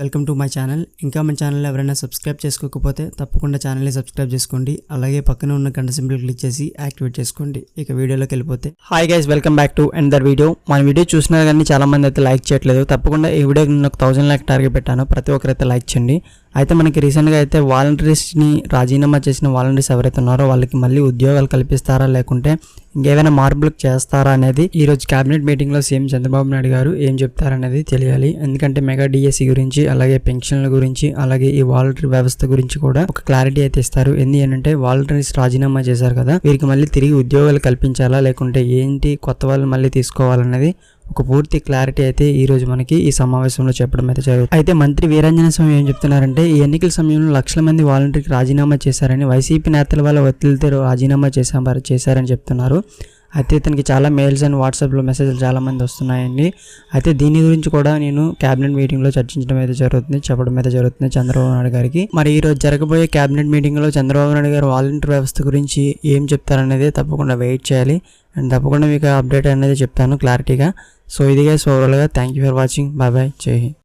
Welcome to my channel. ఇంకా మన channel ఎవరైనా సబ్స్క్రైబ్ చేసుకోకపోతే తప్పకుండా ఛానల్ని సబ్స్క్రైబ్ చేసుకోండి. అలాగే పక్కన ఉన్న గంట సింబల్ క్లిక్ చేసి యాక్టివేట్ చేసుకోండి. ఇక వీడియోలోకి వెళ్ళిపోతే. Hi guys welcome back to another video మన వీడియో చూసినా కానీ చాలా మంది అయితే లైక్ చేయట్లేదు. తప్పకుండా ఈ వీడియోకి నేను ఒక థౌసండ్ లైక్ టార్గెట్ పెట్టాను. ప్రతి ఒక్కరైతే లైక్ చేయండి. అయితే మనకి రీసెంట్గా అయితే వాలంటీర్స్ని రాజీనామా చేసిన వాలంటీర్స్ ఎవరైతే ఉన్నారో వాళ్ళకి మళ్ళీ ఉద్యోగాలు కల్పిస్తారా లేకుంటే ఇంకేమైనా మార్పులు చేస్తారా అనేది ఈ రోజు మీటింగ్లో సీఎం చంద్రబాబు నాయుడు గారు ఏం చెప్తారనేది తెలియాలి. ఎందుకంటే మెగా డిఎస్సి గురించి అలాగే పెన్షన్ల గురించి అలాగే ఈ వాలంటీర్ వ్యవస్థ గురించి కూడా ఒక క్లారిటీ అయితే ఇస్తారు. ఎందు ఏంటంటే వాలంటీర్స్ రాజీనామా చేశారు కదా వీరికి మళ్ళీ తిరిగి ఉద్యోగాలు కల్పించాలా లేకుంటే ఏంటి కొత్త వాళ్ళు మళ్ళీ తీసుకోవాలనేది ఒక పూర్తి క్లారిటీ అయితే ఈ రోజు మనకి ఈ సమావేశంలో చెప్పడం అయితే జరుగుతుంది. అయితే మంత్రి వీరాంజన స్వామి ఏం చెప్తున్నారంటే ఈ ఎన్నికల సమయంలో లక్షల మంది వాలంటీర్కి రాజీనామా చేశారని వైసీపీ నేతల వల్ల ఒత్తిడితో రాజీనామా చేశారు చేశారని చెప్తున్నారు. అయితే ఇతనికి చాలా మెయిల్స్ అండ్ వాట్సాప్లో మెసేజ్లు చాలా మంది వస్తున్నాయండి. అయితే దీని గురించి కూడా నేను క్యాబినెట్ మీటింగ్లో చర్చించడం అయితే జరుగుతుంది చెప్పడం అయితే జరుగుతుంది చంద్రబాబు నాయుడు గారికి. మరి ఈ రోజు జరగబోయే క్యాబినెట్ మీటింగ్లో చంద్రబాబు నాయుడు గారు వాలంటీర్ వ్యవస్థ గురించి ఏం చెప్తారనేది తప్పకుండా వెయిట్ చేయాలి. అండ్ తప్పకుండా మీకు అప్డేట్ అనేది చెప్తాను క్లారిటీగా. సో ఇదిగా సో ఓవరాల్గా thank you for watching bye bye జై హింద్